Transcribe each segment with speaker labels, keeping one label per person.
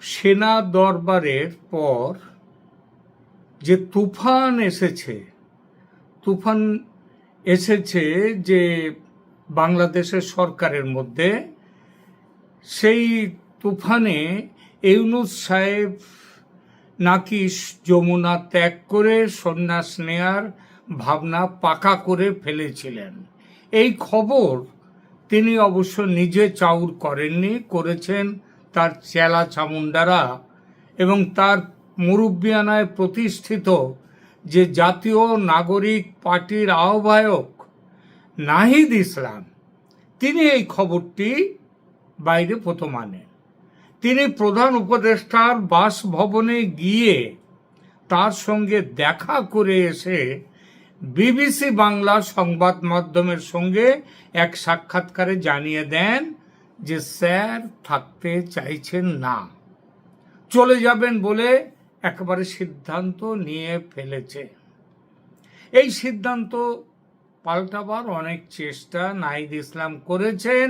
Speaker 1: সেনা দরবারের পর যে তুফান এসেছে তুফান এসেছে যে বাংলাদেশের সরকারের মধ্যে, সেই তুফানে ইউনুস সাহেব নাকি যমুনা ত্যাগ করে সন্ন্যাস নেয়ার ভাবনা পাকা করে ফেলেছিলেন। এই খবর তিনি অবশ্য নিজে চাউর করেননি, করেছেন তার চেলা চামুন্ডারা এবং তার মুরব্বিয়ানায় প্রতিষ্ঠিত যে জাতীয় নাগরিক পার্টির আহ্বায়ক নাহিদ ইসলাম, তিনি এই খবরটি বাইরে প্রথম আনেন। তিনি প্রধান উপদেষ্টার বাসভবনে গিয়ে তার সঙ্গে দেখা করে এসে বিবিসি বাংলা সংবাদ মাধ্যমের সঙ্গে এক সাক্ষাৎকারে জানিয়ে দেন যে স্যার থাকতে চাইছেন না। চলে যাবেন বলে একেবারে সিদ্ধান্ত নিয়ে ফেলেছে। এই সিদ্ধান্ত পাল্টাবার অনেক চেষ্টা নাহিদ ইসলাম করেছেন,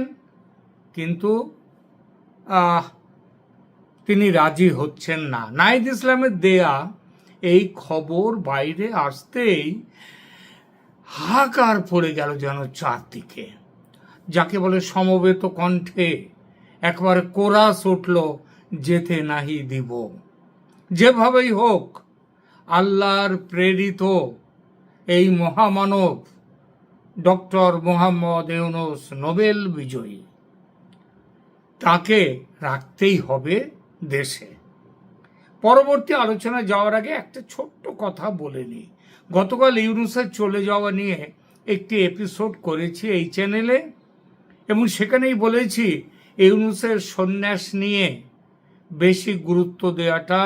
Speaker 1: কিন্তু তিনি রাজি হচ্ছেন না। নাহিদ ইসলামের দেয়া এই খবর বাইরে আসতেই হাহাকার পড়ে গেল যেন চারদিকে। যাকে বলে সমবেত কণ্ঠে, একবারে কোরাস উঠল, যেতে নাহি দিব। যেভাবেই হোক, আল্লাহর প্রেরিত এই মহামানব, ডক্টর মোহাম্মদ ইউনুস নোবেল বিজয়ী। তাকে রাখতেই হবে দেশে। পরবর্তী আলোচনা যাওয়ার আগে একটা ছোট্ট কথা বলে নিই। গতকাল ইউনুসের চলে যাওয়া নিয়ে একটি এপিসোড করেছি এই চ্যানেলে এবং সেখানেই বলেছি, ইউনুসের সন্ন্যাস নিয়ে বেশি গুরুত্ব দেওয়াটা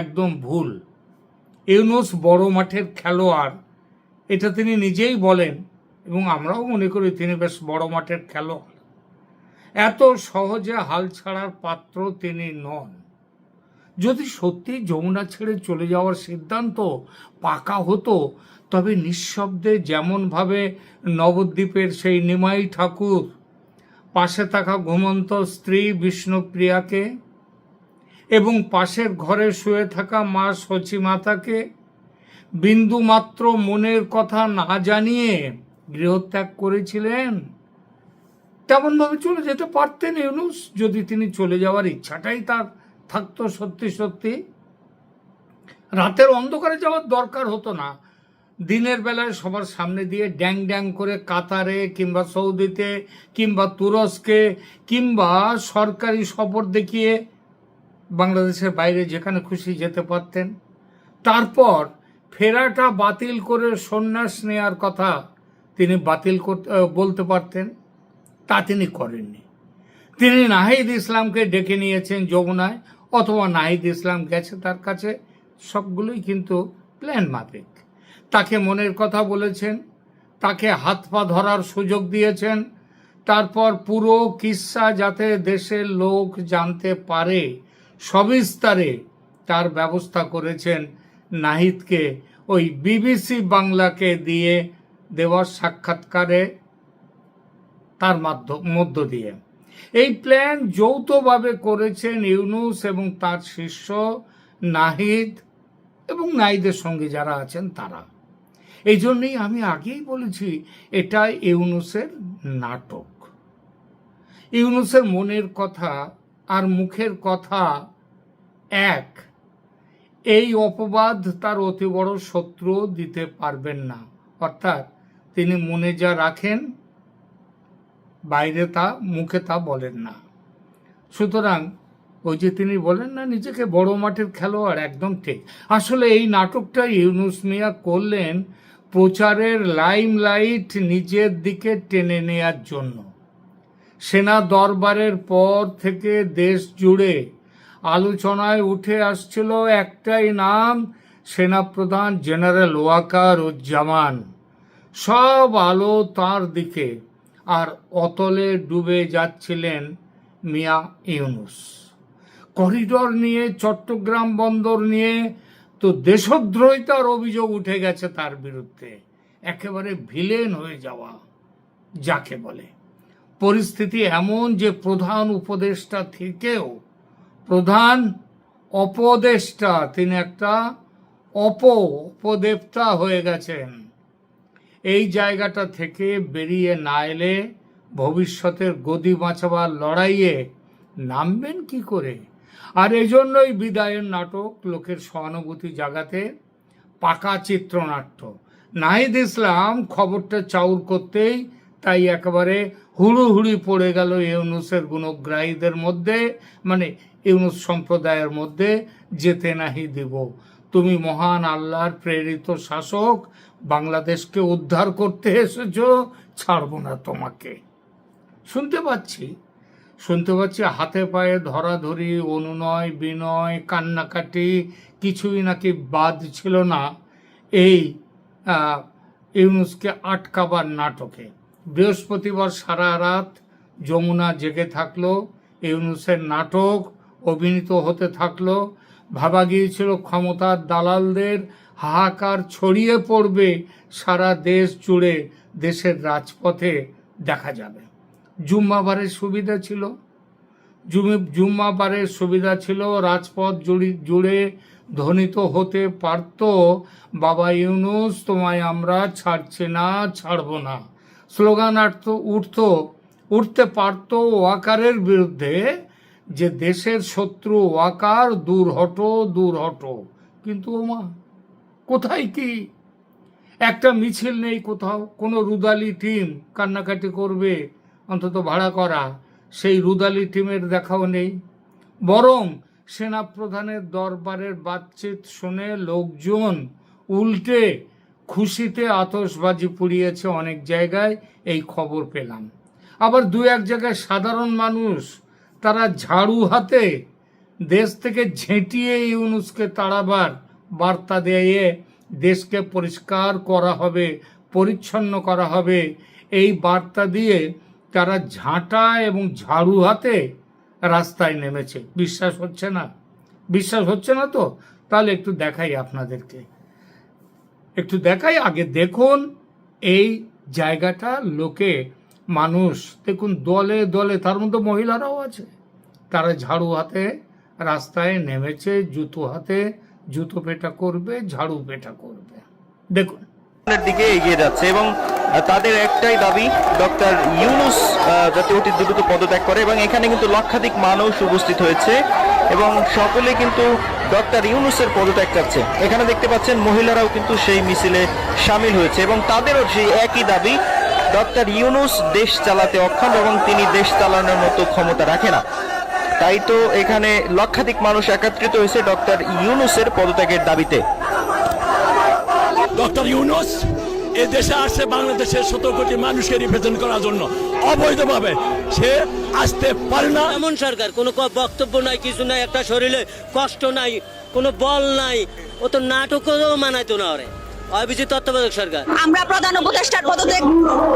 Speaker 1: একদম ভুল। ইউনুস বড় মাঠের খেলোয়াড়, এটা তিনি নিজেই বলেন এবং আমরাও মনে করি তিনি বেশ বড় মাঠের খেলোয়াড়। এত সহজে হাল ছাড়ার পাত্র তিনি নন। যদি সত্যি যমুনা ছেড়ে চলে যাওয়ার সিদ্ধান্ত পাকা হতো, তবে নিঃশব্দে যেমনভাবে নবদ্বীপের সেই নিমাই ঠাকুর পাশে থাকা ঘুমন্ত স্ত্রী বিষ্ণুপ্রিয়াকে এবং পাশের ঘরে শুয়ে থাকা মা সচিমাতাকে বিন্দু মাত্র মনের কথা না জানিয়ে গৃহত্যাগ করেছিলেন। তেমনভাবে চলে যেতে পারতেন ইউনুস, যদি তিনি চলে যাওয়ার ইচ্ছাটাই তার থাকতো সত্যি সত্যি। রাতের অন্ধকারে যাওয়ার দরকার হতো না। দিনের বেলায় সবার সামনে দিয়ে ড্যাং ড্যাং করে কাতারে কিংবা সৌদিতে, কিংবা তুরস্কে, কিংবা সরকারি সফর দেখিয়ে বাংলাদেশের বাইরে যেখানে খুশি যেতে পারতেন। তারপর ফেরাটা বাতিল করে সন্ন্যাস নেয়ার কথা তিনি বাতিল করতে বলতে পারতেন, তা তিনি করেননি। তিনি নাহিদ ইসলামকে ডেকে নিয়েছেন যমুনায়, অথবা নাহিদ ইসলাম গেছে তার কাছে, সবগুলোই কিন্তু প্ল্যান মাফিক। তাকে মনের কথা বলেছেন, তাকে হাত পা ধরার সুযোগ দিয়েছেন, তারপর পুরো কিস্সা যাতে দেশের লোক জানতে পারে, সবিস্তারে তার ব্যবস্থা করেছেন নাহিদকে। ওই বিবিসি বাংলাকে দিয়ে দেওয়ার সাক্ষাৎকারে তার মধ্য দিয়ে। এই প্ল্যান যৌথভাবে করেছেন ইউনুস এবং তার শিষ্য নাহিদ এবং নাহিদের সঙ্গে যারা আছেন তারা। এই জন্যই আমি আগেই বলেছি, এটা ইউনুসের নাটক। ইউনুসের মনের কথা আর মুখের কথা এক। এই অপবাদ তার অতি বড় শত্রু দিতে পারবেন না। অর্থাৎ তিনি মনে যা রাখেন, বাইরে তা, মুখে তা বলেন না। সুতরাং ওই যে তিনি বলেন না, নিজেকে বড় মাঠের খেলোয়াড়, একদম ঠিক। আসলে এই নাটকটা ইউনুস মিয়া করলেন প্রচারের লাইম লাইট নিজের দিকে টেনে নেয়ার জন্য। সেনা দরবারের পর থেকে দেশ জুড়ে আলোচনায় উঠে আসছিল একটাই নাম, সেনাপ্রধান জেনারেল ওয়াকার উজ্জামান। সব আলো তার দিকে, আর অতলে ডুবে যাচ্ছিলেন মিয়া ইউনুস। করিডর নিয়ে, চট্টগ্রাম বন্দর নিয়ে তো দেশদ্রোহিতার অভিযোগ উঠে গেছে তার বিরুদ্ধে। একেবারে ভিলেন হয়ে যাওয়া, যাকে বলে। পরিস্থিতি এমন যে প্রধান উপদেষ্টা থেকেও, প্রধান অপদেষ্টা, তিনি একটা অপ উপদেবতা হয়ে গেছেন। এই জায়গাটা থেকে বেরিয়ে না এলে ভবিষ্যতের গদি বাঁচাবার লড়াইয়ে নামবেন কি করে? আর এই জন্যই বিদায়ের নাটক লোকের সহানুভূতি জাগাতে পাকা চিত্রনাট্য। নাহিদ ইসলাম খবরটা চাউর করতেই তাই একেবারে হুড়ুহুড়ি পড়ে গেল ইউনুসের গুণগ্রাহীদের মধ্যে মানে ইউনুস সম্প্রদায়ের মধ্যে, যেতে নাহি দিব। তুমি মহান আল্লাহর প্রেরিত শাসক, বাংলাদেশকে উদ্ধার করতে এসেছ, ছাড়বো না তোমাকে। শুনতে পাচ্ছি। শুনতে পাচ্ছি, হাতে পায়ে ধরাধরি, অনুনয়, বিনয়, কান্নাকাটি, কিছুই নাকি বাদ ছিল না এই ইউনুসকে আটকাবার নাটকে। বৃহস্পতিবার সারা রাত যমুনা জেগে থাকল, ইউনুসের নাটক অভিনীত হতে থাকল, ভাবা গিয়েছিল ক্ষমতার দালালদের হাহাকার ছড়িয়ে পড়বে সারা দেশ জুড়ে দেশের রাজপথে দেখা যাবে। জুম্মাবারের সুবিধা ছিল। জুমে জুম্মাবারের সুবিধা ছিল, রাজপথ জুড়ি, জুড়ে ধ্বনিত হতে পারত, বাবা ইউনুস, তোমায় আমরা ছাড়ছি না, ছাড়বো না। স্লোগান আটত উঠত উঠতে পারত ওয়াকারের বিরুদ্ধে, যে দেশের শত্রু ওয়াকার, দূর হটো দূর হটো। কিন্তু ওমা, কোথায় কি? একটা মিছিল নেই কোথাও, কোনো রুদালি টিম কান্নাকাটি করবে অন্তত ভাড়া করা, সেই রুদালি টিমের দেখাও নেই। বরং সেনাপ্রধানের দরবারের বাতচিত শুনে লোকজন উল্টে খুশিতে আতশবাজি পুড়িয়েছে অনেক জায়গায়, এই খবর পেলাম। আবার দু এক জায়গায় সাধারণ মানুষ তারা ঝাড়ু হাতে দেশ থেকে ঝেঁটিয়ে ইউনুসকে তাড়াবার বার্তা দিয়ে দেশকে পরিষ্কার করা হবে, পরিচ্ছন্ন করা হবে, এই বার্তা দিয়ে তারা ঝাঁটা এবং ঝাড়ু হাতে রাস্তায় নেমেছে। বিশ্বাস হচ্ছে না? বিশ্বাস হচ্ছে না তো? তাহলে একটু দেখাই আপনাদেরকে। একটু দেখাই, আগে দেখুন এই জায়গাটা, লোকে, মানুষ, দেখুন দলে দলে, তার মধ্যে মহিলারাও আছে। তারা ঝাড়ু হাতে রাস্তায় নেমেছে, জুতো হাতে, জুতো পেটা করবে, ঝাড়ু পেটা করবে। দেখুন।
Speaker 2: দিকে এগিয়ে যাচ্ছে এবং তাদের একটাই দাবি, ডক্টর ইউনুস যাতে অতি দ্রুত পদত্যাগ করে এবং এখানে কিন্তু লক্ষাধিক মানুষ উপস্থিত হয়েছে এবং সকলে কিন্তু ডক্টর ইউনুসের পদত্যাগ চাচ্ছে। এখানে দেখতে পাচ্ছেন মহিলারাও কিন্তু সেই মিছিলে সামিল হয়েছে এবং তাদেরও সেই একই দাবি, ডক্টর ইউনুস দেশ চালাতে অক্ষম এবং তিনি দেশ চালানোর মতো ক্ষমতা রাখে না। তাই তো এখানে লক্ষাধিক মানুষ একত্রিত হয়েছে ডক্টর ইউনুসের পদত্যাগের দাবিতে।
Speaker 3: ডক্টর ইউনুস এ দেশে আসছে বাংলাদেশের সতেরো কোটি মানুষকে রিপ্রেজেন্ট করার জন্য। অবৈধভাবে সে আসতে পারে না।
Speaker 4: এমন সরকার কোনো বক্তব্য নাই কিছু নাই একটা শরীরে কষ্ট নাই কোনো বল নাই ও তো নাটকও মানাইতো না ওরে। অভিজিৎ তত্ত্বাবধায়ক সরকার।
Speaker 5: আমরা প্রধান উপদেষ্টার পদত্যাগ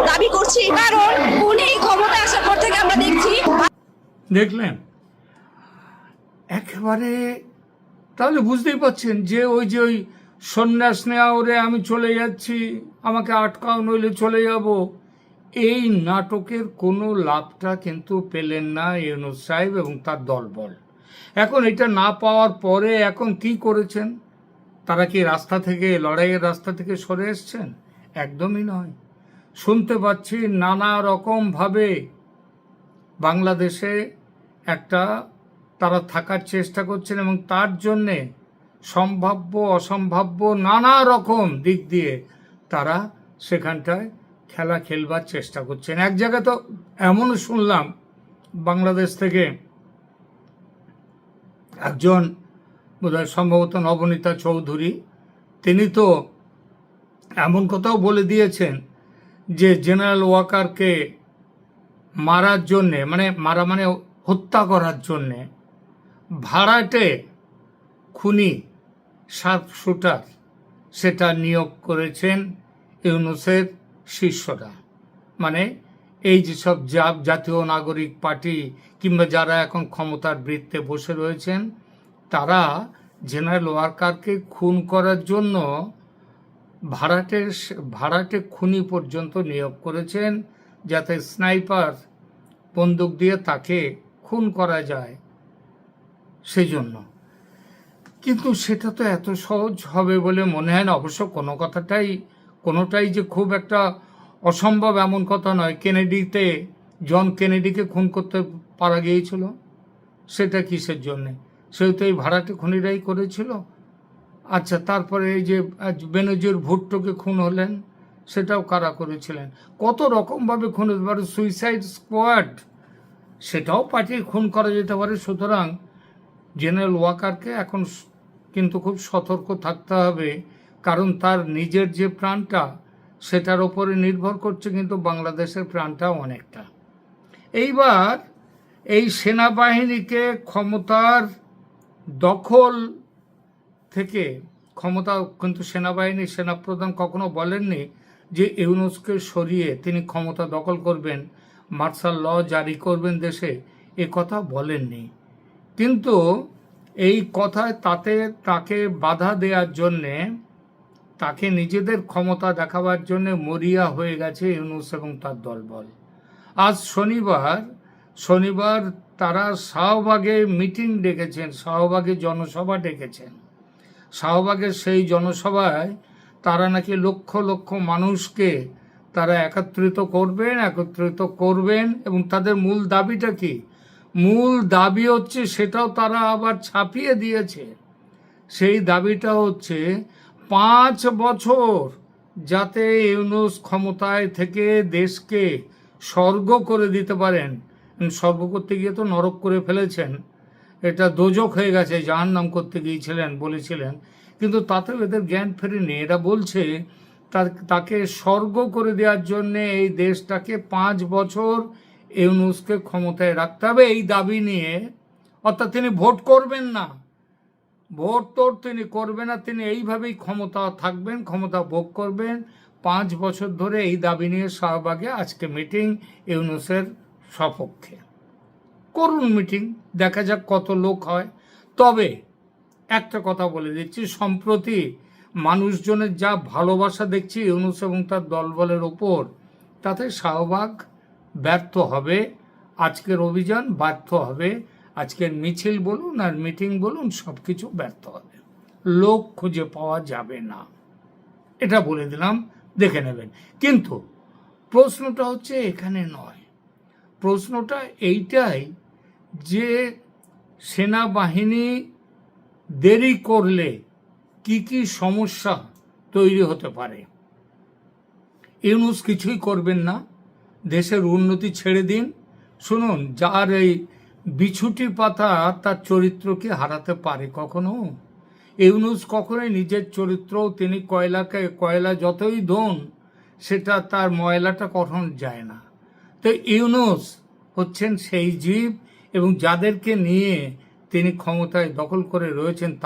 Speaker 5: দাবি করছি। কারণ উনি ক্ষমতা আসার পর থেকে আমরা দেখছি
Speaker 1: দেখলেন? একেবারে তাহলে বুঝতেই পারছেন যে ওই যে ওই সন্ন্যাস নেওয়া ওরে আমি চলে যাচ্ছি, আমাকে আটকাও নইলে চলে যাব। এই নাটকের কোনো লাভটা কিন্তু পেলেন না ইউনুস সাহেব এবং তার দলবল। এখন এটা না পাওয়ার পরে এখন কি করেছেন? তারা কি রাস্তা থেকে, লড়াইয়ের রাস্তা থেকে সরে এসছেন? একদমই নয়। শুনতে পাচ্ছি নানা রকমভাবে বাংলাদেশে একটা তারা থাকার চেষ্টা করছেন এবং তার জন্যে সম্ভাব্য, অসম্ভাব্য নানা রকম দিক দিয়ে তারা সেখানটায় খেলা খেলবার চেষ্টা করছেন। এক জায়গায় তো এমনও শুনলাম, বাংলাদেশ থেকে একজন বোধহয় সম্ভবত নবনীতা চৌধুরী, তিনি তো এমন কথাও বলে দিয়েছেন যে জেনারেল ওয়াকারকে মারার জন্যে মানে মারা মানে হত্যা করার জন্যে ভাড়াটে খুনি শার্প শুটার সেটা নিয়োগ করেছেন ইউনুসের শিষ্যরা। মানে এই যেসব জাতীয় নাগরিক পার্টি কিংবা যারা এখন ক্ষমতার বৃত্তে বসে রয়েছেন, তারা জেনারেল ওয়ার্কারকে খুন করার জন্য ভাড়াটে ভাড়াটে খুনি পর্যন্ত নিয়োগ করেছেন যাতে স্নাইপার বন্দুক দিয়ে তাকে খুন করা যায় সেই জন্য কিন্তু সেটা তো এত সহজ হবে বলে মনে হয় না। অবশ্য কোনো কথাটাই, কোনোটাই যে খুব একটা অসম্ভব এমন কথা নয়। কেনেডিতে, জন কেনেডিকে খুন করতে পারা গিয়েছিল। সেটা কিসের জন্যে? সেও তো এই ভাড়াটে খুনিরাই করেছিল। আচ্ছা তারপরে এই যে বেনজির ভুট্টোকে খুন হলেন, সেটাও কারা করেছিলেন? কত রকমভাবে খুন হতে পারে? সুইসাইড স্কোয়াড সেটাও পাঠিয়ে খুন করা যেতে পারে। সুতরাং জেনারেল ওয়াকারকে এখন কিন্তু খুব সতর্ক থাকতে হবে, কারণ তার নিজের যে প্রাণটা, সেটার ওপরে নির্ভর করছে কিন্তু বাংলাদেশের প্রাণটাও অনেকটা। এইবার এই সেনাবাহিনীকে ক্ষমতার দখল থেকে, ক্ষমতা কিন্তু সেনাবাহিনী, সেনাপ্রধান কখনো বলেননি যে ইউনুসকে সরিয়ে তিনি ক্ষমতা দখল করবেন, মার্শাল ল জারি করবেন দেশে, এ কথা বলেননি। কিন্তু এই কথায় তাতে, তাকে বাধা দেওয়ার জন্যে, তাকে নিজেদের ক্ষমতা দেখাবার জন্য মরিয়া হয়ে গেছে ইউনুস এবং তার দলবল। আজ শনিবার শনিবার তারা শাহবাগে মিটিং ডেকেছেন, শাহবাগে জনসভা ডেকেছেন। শাহবাগের সেই জনসভায় তারা নাকি লক্ষ লক্ষ মানুষকে তারা একত্রিত করবেন একত্রিত করবেন এবং তাদের মূল দাবিটা কি? মূল দাবি হচ্ছে সেটাও তারা আবার ছাপিয়ে দিয়েছে। সেই দাবিটা হচ্ছে পাঁচ বছর যাতে ইউনুস ক্ষমতায় থেকে দেশকে স্বর্গ করে দিতে পারেন। স্বর্গ করতে গিয়ে তো নরক করে ফেলেছেন। এটা দোজক হয়ে গেছে জাহান নাম করতে গিয়েছিলেন বলেছিলেন। কিন্তু তাতেও এদের জ্ঞান ফেরেনি। এরা বলছে তাকে স্বর্গ করে দেওয়ার জন্য এই দেশটাকে পাঁচ বছর ইউনুসকে ক্ষমতায় রাখতে হবে, এই দাবি নিয়ে। অর্থাৎ তিনি ভোট করবেন না। ভোট তোর তিনি করবেন না, তিনি এইভাবেই ক্ষমতা থাকবেন, ক্ষমতা ভোগ করবেন। পাঁচ বছর ধরে এই দাবি নিয়ে শাহবাগে আজকে মিটিং ইউনুসের সপক্ষে। করুন মিটিং, দেখা যাক কত লোক হয়। তবে একটা কথা বলে দিচ্ছি, সম্প্রতি মানুষজনের যা ভালোবাসা দেখছি ইউনুস এবং তার দলবলের ওপর, তাতে শাহবাগ ব্যর্থ হবে, আজকের অভিযান ব্যর্থ হবে, আজকের মিছিল বলুন আর মিটিং বলুন সব কিছু ব্যর্থ হবে। লোক খুঁজে পাওয়া যাবে না। এটা বলে দিলাম, দেখে নেবেন। কিন্তু প্রশ্নটা হচ্ছে এখানে নয়। প্রশ্নটা এইটাই যে সেনাবাহিনী দেরি করলে কি কি সমস্যা তৈরি হতে পারে। ইউনুস কিছুই করবেন না। দেশের উন্নতি ছেড়ে দিন। শুনুন, যার এই বিছুটি পাতা তার চরিত্রকে হারাতে পারে কখনো? ইউনুস কখনোই নিজের চরিত্র তিনি কয়লাকে, কয়লা যতই ধন সেটা তার ময়লাটা কখনো যায় না। তো ইউনুস হচ্ছেন সেই জীব এবং যাদেরকে নিয়ে তিনি ক্ষমতায় দখল করে রয়েছেন